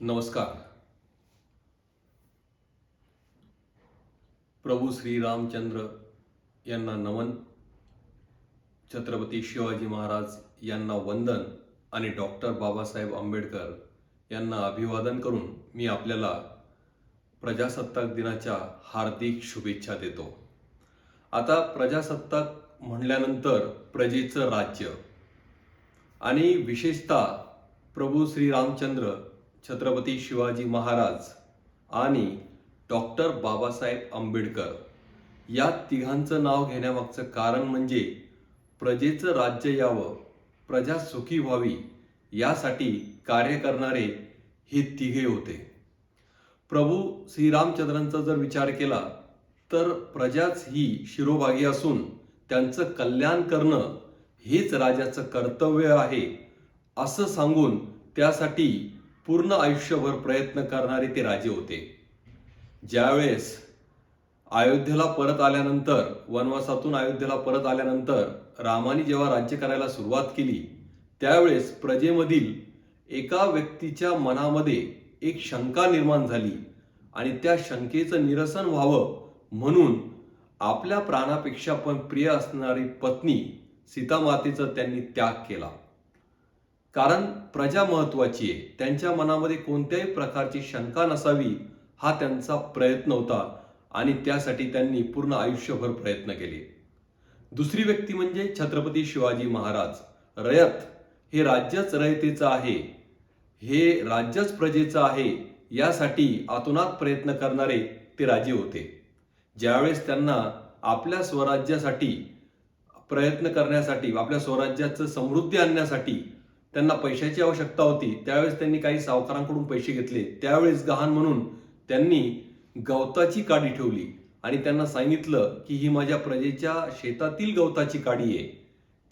नमस्कार. प्रभू श्री रामचंद्र यांना नमन. छत्रपती शिवाजी महाराज यांना वंदन आणि डॉक्टर बाबासाहेब आंबेडकर यांना अभिवादन करून मी आपल्याला प्रजासत्ताक दिनाच्या हार्दिक शुभेच्छा देतो. आता प्रजासत्ताक म्हणल्यानंतर प्रजेचं राज्य आणि विशेषतः प्रभू श्री रामचंद्र छत्रपती शिवाजी महाराज आणि डॉक्टर बाबासाहेब आंबेडकर. या तिघांचं नाव घेण्यामागचं कारण म्हणजे प्रजेचं राज्य यावं प्रजा सुखी व्हावी यासाठी कार्य करणारे हे तिघे होते. प्रभू श्रीरामचंद्रांचा जर विचार केला तर प्रजाच ही शिरोभागी असून त्यांचं कल्याण करणं हेच राजाचं कर्तव्य आहे असं सांगून त्यासाठी पूर्ण आयुष्यभर प्रयत्न करणारे ते राजे होते. ज्यावेळेस अयोध्येला परत आल्यानंतर वनवासातून अयोध्येला परत आल्यानंतर रामाने जेव्हा राज्य करायला सुरुवात केली त्यावेळेस प्रजेमधील एका व्यक्तीच्या मनामध्ये एक शंका निर्माण झाली आणि त्या शंकेचं निरसन व्हावं म्हणून आपल्या प्राणापेक्षा पण प्रिय असणारी पत्नी सीतामातेचा त्यांनी त्याग केला. कारण प्रजा महत्वाची आहे. त्यांच्या मनामध्ये कोणत्याही प्रकारची शंका नसावी हा त्यांचा प्रयत्न होता आणि त्यासाठी त्यांनी पूर्ण आयुष्यभर प्रयत्न केले. दुसरी व्यक्ती म्हणजे छत्रपती शिवाजी महाराज. रयत हे राज्यच रयतेचं आहे. हे राज्यच प्रजेचं आहे यासाठी आतोनात प्रयत्न करणारे ते राजे होते. ज्यावेळेस त्यांना आपल्या स्वराज्यासाठी प्रयत्न करण्यासाठी आपल्या स्वराज्याचं समृद्धी आणण्यासाठी त्यांना पैशाची आवश्यकता होती त्यावेळेस त्यांनी काही सावकारांकडून पैसे घेतले. त्यावेळेस गहाण म्हणून त्यांनी गवताची काडी ठेवली आणि त्यांना सांगितलं की ही माझ्या प्रजेच्या शेतातील गवताची काडी आहे.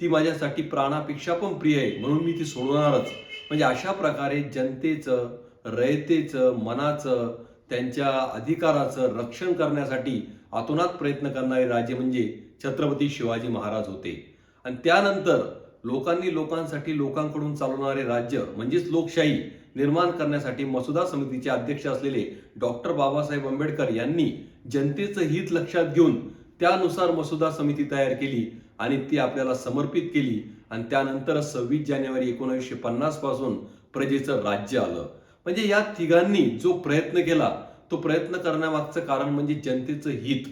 ती माझ्यासाठी प्राणापेक्षा पण प्रिय आहे म्हणून मी ती सोडवणारच. म्हणजे अशा प्रकारे जनतेचं रयतेचं मनाचं त्यांच्या अधिकाराचं रक्षण करण्यासाठी आतोनात प्रयत्न करणारे राजे म्हणजे छत्रपती शिवाजी महाराज होते. आणि त्यानंतर लोकांनी लोकांसाठी लोकांकडून चालवणारे राज्य म्हणजेच लोकशाही निर्माण करण्यासाठी मसुदा समितीचे अध्यक्ष असलेले डॉक्टर बाबासाहेब आंबेडकर यांनी जनतेचं हित लक्षात घेऊन त्यानुसार मसुदा समिती तयार केली आणि ती आपल्याला समर्पित केली. आणि त्यानंतर सव्वीस जानेवारी एकोणीसशे पन्नासपासून प्रजेचं राज्य आलं. म्हणजे या तिघांनी जो प्रयत्न केला तो प्रयत्न करण्यामागचं कारण म्हणजे जनतेचं हित.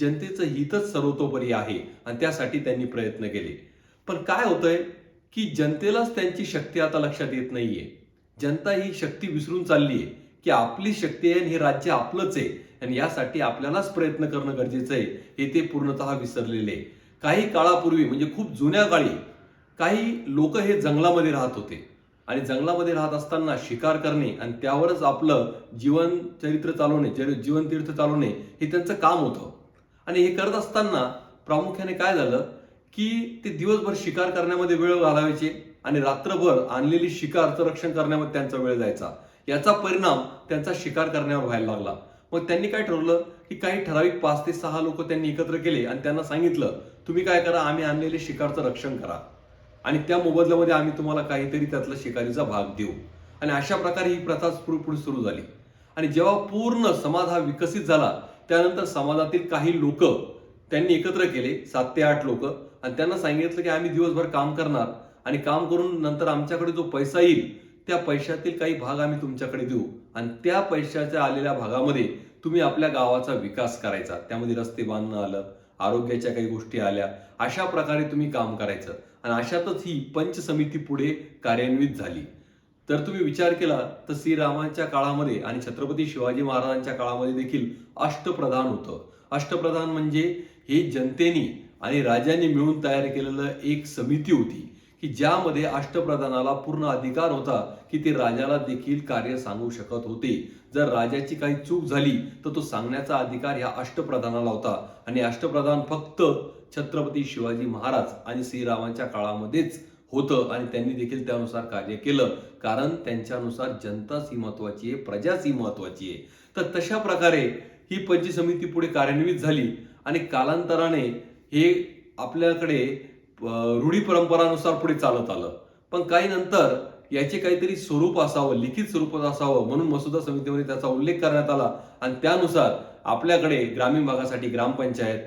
जनतेचं हितच सर्वतोपरी आहे. आणि त्यासाठी त्यांनी प्रयत्न केले. पण काय होतंय की जनतेलाच त्यांची शक्ती आता लक्षात येत नाहीये. जनता ही शक्ती विसरून चालली आहे की आपली शक्ती आहे आणि हे राज्य आपलंच आहे आणि यासाठी आपल्यालाच प्रयत्न करणं गरजेचं आहे. हे ते पूर्णतः विसरलेले आहे. काही काळापूर्वी म्हणजे खूप जुन्या काळी काही लोक हे जंगलामध्ये राहत होते. आणि जंगलामध्ये राहत असताना शिकार करणे आणि त्यावरच आपलं जीवन चरित्र चालवणे जर- जीवन तीर्थ चालवणे हे त्यांचं काम होतं. आणि हे करत असताना प्रामुख्याने काय झालं? की ते दिवसभर शिकार करण्यामध्ये वेळ घालावायचे आणि रात्रभर आणलेली शिकारचं रक्षण करण्यामध्ये त्यांचा वेळ जायचा. याचा परिणाम त्यांचा शिकार करण्यावर व्हायला लागला. मग त्यांनी काय ठरवलं? की काही ठराविक पाच ते सहा लोक त्यांनी एकत्र केले आणि त्यांना सांगितलं तुम्ही काय करा? आम्ही आणलेले शिकारचं रक्षण करा. आणि त्या मोबदल्यामध्ये आम्ही तुम्हाला काहीतरी त्यातला शिकारीचा भाग देऊ. आणि अशा प्रकारे ही प्रथा पुढे पुढे सुरू झाली. आणि जेव्हा पूर्ण समाज हा विकसित झाला त्यानंतर समाजातील काही लोक त्यांनी एकत्र केले सात ते आठ लोक आणि त्यांना सांगितलं की आम्ही दिवसभर काम करणार आणि काम करून नंतर आमच्याकडे जो पैसा येईल त्या पैशातील काही भाग आम्ही तुमच्याकडे देऊ. आणि त्या पैशाच्या आलेल्या भागामध्ये तुम्ही आपल्या गावाचा विकास करायचा. त्यामध्ये रस्ते बांधणं आलं आरोग्याच्या काही गोष्टी आल्या अशा प्रकारे तुम्ही काम करायचं. आणि अशातच ही पंच समिती पुढे कार्यान्वित झाली. तर तुम्ही विचार केला तर श्रीरामांच्या काळामध्ये आणि छत्रपती शिवाजी महाराजांच्या काळामध्ये देखील अष्टप्रधान होतं. अष्टप्रधान म्हणजे हे जनतेनी आणि राजांनी मिळून तयार केलेलं एक समिती होती की ज्यामध्ये अष्टप्रधानाला पूर्ण अधिकार होता की ते राजाला देखील कार्य सांगू शकत होते. जर राजाची काही चूक झाली तर तो सांगण्याचा अधिकार या अष्टप्रधानाला होता. आणि अष्टप्रधान फक्त छत्रपती शिवाजी महाराज आणि श्रीरामांच्या काळामध्येच होतं आणि त्यांनी देखील त्यानुसार कार्य केलं. कारण त्यांच्यानुसार जनताच ही महत्वाची आहे प्रजाच ही महत्वाची आहे. तर तशा प्रकारे ही पंच समिती पुढे कार्यान्वित झाली आणि कालांतराने हे आपल्याकडे रूढी परंपरानुसार पुढे चालत आलं. पण काही नंतर याचे काहीतरी स्वरूप असावं लिखित स्वरूपात असावं म्हणून मसुदा समितीमध्ये त्याचा उल्लेख करण्यात आला. आणि त्यानुसार आपल्याकडे ग्रामीण भागासाठी ग्रामपंचायत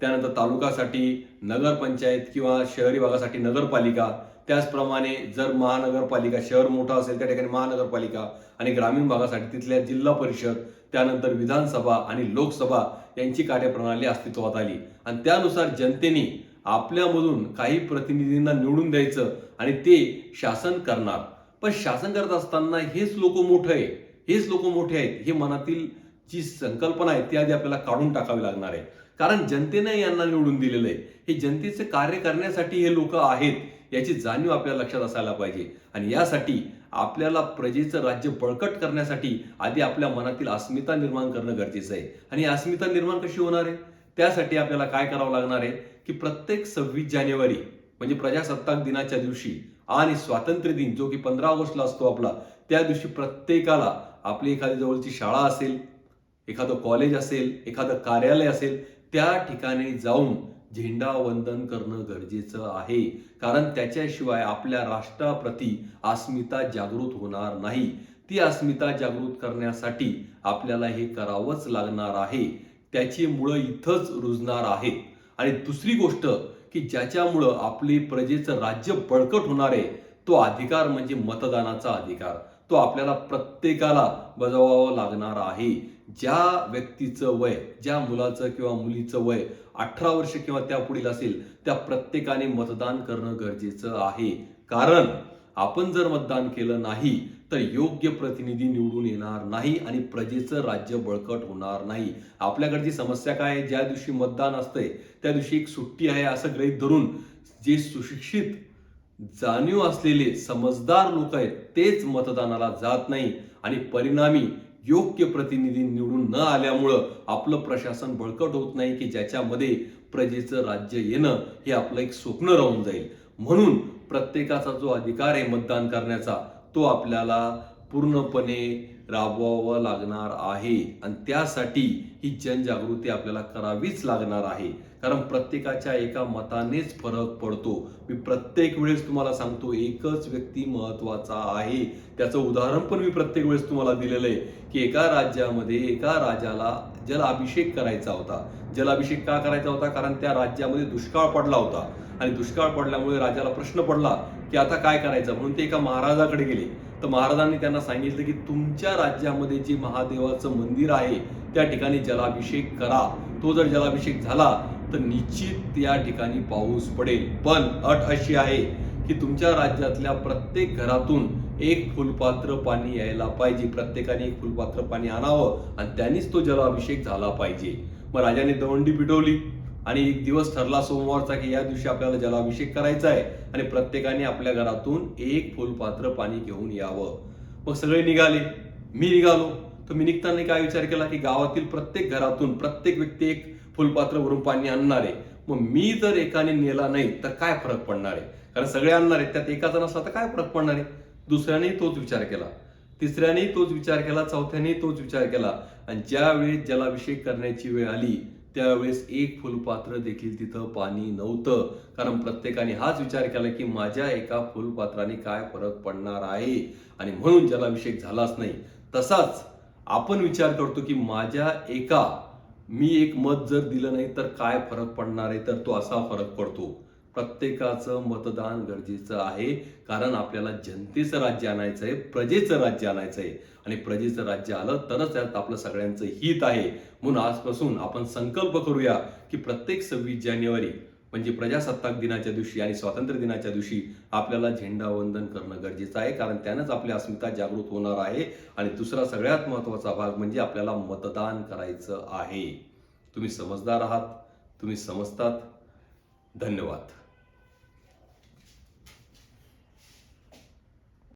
त्यानंतर तालुकासाठी नगरपंचायत किंवा शहरी भागासाठी नगरपालिका त्याचप्रमाणे जर महानगरपालिका शहर मोठं असेल त्या ठिकाणी महानगरपालिका आणि ग्रामीण भागासाठी तिथल्या जिल्हा परिषद त्यानंतर विधानसभा आणि लोकसभा यांची कार्यप्रणाली अस्तित्वात आली. आणि त्यानुसार जनतेने आपल्यामधून काही प्रतिनिधींना निवडून द्यायचं आणि ते शासन करणार. पण शासन करत असताना हेच लोक मोठं आहे. हेच लोक मोठे आहेत. हे मनातील जी संकल्पना आहे ती आधी आपल्याला काढून टाकावी लागणार आहे. कारण जनतेने यांना निवडून दिलेलं आहे. हे जनतेचे कार्य करण्यासाठी हे लोक आहेत. याची जाणीव आपल्या लक्षात असायला पाहिजे. आणि यासाठी आपल्याला प्रजेचं राज्य बळकट करण्यासाठी आधी आपल्या मनातील अस्मिता निर्माण करणं गरजेचं आहे. आणि अस्मिता निर्माण कशी होणार आहे? त्यासाठी आपल्याला काय करावं लागणार आहे? की प्रत्येक सव्वीस जानेवारी म्हणजे प्रजासत्ताक दिनाच्या दिवशी आणि स्वातंत्र्य दिन जो की पंधरा ऑगस्टला असतो आपला त्या दिवशी प्रत्येकाला आपली एखादी जवळची शाळा असेल एखादं कॉलेज असेल एखादं कार्यालय असेल त्या ठिकाणी जाऊन झेंडा वंदन करणं गरजेचं आहे. कारण त्याच्याशिवाय आपल्या राष्ट्राप्रती अस्मिता जागृत होणार नाही. ती अस्मिता जागृत करण्यासाठी आपल्याला हे करावंच लागणार आहे. त्याची मुळं इथंच रुजणार आहेत. आणि दुसरी गोष्ट की ज्याच्यामुळं आपली प्रजेचं राज्य बळकट होणार आहे तो अधिकार म्हणजे मतदानाचा अधिकार. तो आपल्याला प्रत्येकाला बजावावा लागणार आहे. ज्या व्यक्तीचं वय ज्या मुलाचं किंवा मुलीचं वय अठरा वर्ष किंवा त्या पुढील असेल त्या प्रत्येकाने मतदान करणं गरजेचं आहे. कारण आपण जर मतदान केलं नाही तर योग्य प्रतिनिधी निवडून येणार नाही आणि प्रजेचं राज्य बळकट होणार नाही. आपल्याकडची समस्या काय आहे? ज्या दिवशी मतदान असतंय त्या दिवशी एक सुट्टी आहे असं गृहीत धरून जे सुशिक्षित जाणीव असलेले समजदार लोक आहेत तेच मतदानाला जात नाही. आणि परिणामी योग्य प्रतिनिधी निवडून न आल्यामुळं आपलं प्रशासन बळकट होत नाही की ज्याच्यामध्ये प्रजेचं राज्य येणं हे आपलं एक स्वप्न राहून जाईल. म्हणून प्रत्येकाचा जो अधिकार आहे मतदान करण्याचा तो आपल्याला पूर्णपणे राबवावं लागणार आहे. आणि त्यासाठी ही जनजागृती आपल्याला करावीच लागणार आहे. कारण प्रत्येकाच्या एका मतानेच फरक पडतो. मी प्रत्येक वेळेस तुम्हाला सांगतो एकच व्यक्ती महत्त्वाचा आहे. त्याचं उदाहरण पण मी प्रत्येक वेळेस तुम्हाला दिलेलं आहे की एका राज्यामध्ये एका राजाला जलाभिषेक करायचा होता. जलाभिषेक का करायचा होता? कारण त्या राज्यामध्ये दुष्काळ पडला होता. आणि दुष्काळ पडल्यामुळे राजाला प्रश्न पडला की आता काय करायचं? म्हणून ते एका महाराजाकडे गेले. तर महाराजांनी त्यांना सांगितलं की तुमच्या राज्यामध्ये जे महादेवाचं मंदिर आहे त्या ठिकाणी जलाभिषेक करा. तो जर जलाभिषेक झाला तर निश्चित या ठिकाणी पाऊस पडेल. पण अट अशी आहे की तुमच्या राज्यातल्या प्रत्येक घरातून एक फुलपात्र पाणी यायला पाहिजे. प्रत्येकाने एक फुलपात्र पाणी आणावं आणि त्यांनीच तो जलाभिषेक झाला पाहिजे. मग राजाने दवंडी पिटवली. आणि एक दिवस ठरला सोमवारचा की या दिवशी आपल्याला जलाभिषेक करायचा आहे आणि प्रत्येकाने आपल्या घरातून एक फुलपात्र पाणी घेऊन यावं. मग सगळे निघाले. मी निघालो. तर मी निघताना काय विचार केला की गावातील प्रत्येक घरातून प्रत्येक व्यक्ती एक फुलपात्र भरून पाणी आणणार आहे. मग मी जर एकाने नेला नाही तर काय फरक पडणार आहे? कारण सगळे आणणार आहेत. त्यात एकाचा नसला तर काय फरक पडणार आहे? दुसऱ्यानेही तोच विचार केला. तिसऱ्यानेही तोच विचार केला. चौथ्यानेही तोच विचार केला. आणि ज्यावेळी जलाभिषेक करण्याची वेळ आली त्यावेळेस एक फुलपात्र देखील तिथं पाणी नव्हतं. कारण प्रत्येकाने हाच विचार केला की माझ्या एका फुलपात्राने काय फरक पडणार आहे? आणि म्हणून जलाभिषेक झालाच नाही. तसाच आपण विचार करतो की माझ्या एका मी एक मत जर दिलं नाही तर काय फरक पडणार आहे? तर तो असा फरक पडतो. प्रत्येकाचं मतदान गरजेचं आहे. कारण आपल्याला जनतेचं राज्य आणायचं आहे प्रजेचं राज्य आणायचं आहे आणि प्रजेचं राज्य आलं तरच त्यात आपलं सगळ्यांचं हित आहे. म्हणून आजपासून आपण संकल्प करूया की प्रत्येक सव्वीस जानेवारी म्हणजे प्रजासत्ताक दिनाच्या दिवशी आणि स्वातंत्र्य दिनाच्या दिवशी आपल्याला झेंडा वंदन करणं गरजेचं आहे कारण त्यानंच आपली अस्मिता जागृत होणार आहे. आणि दुसरा सगळ्यात महत्त्वाचा भाग म्हणजे आपल्याला मतदान करायचं आहे. तुम्ही समजदार आहात तुम्ही समजतात. धन्यवाद.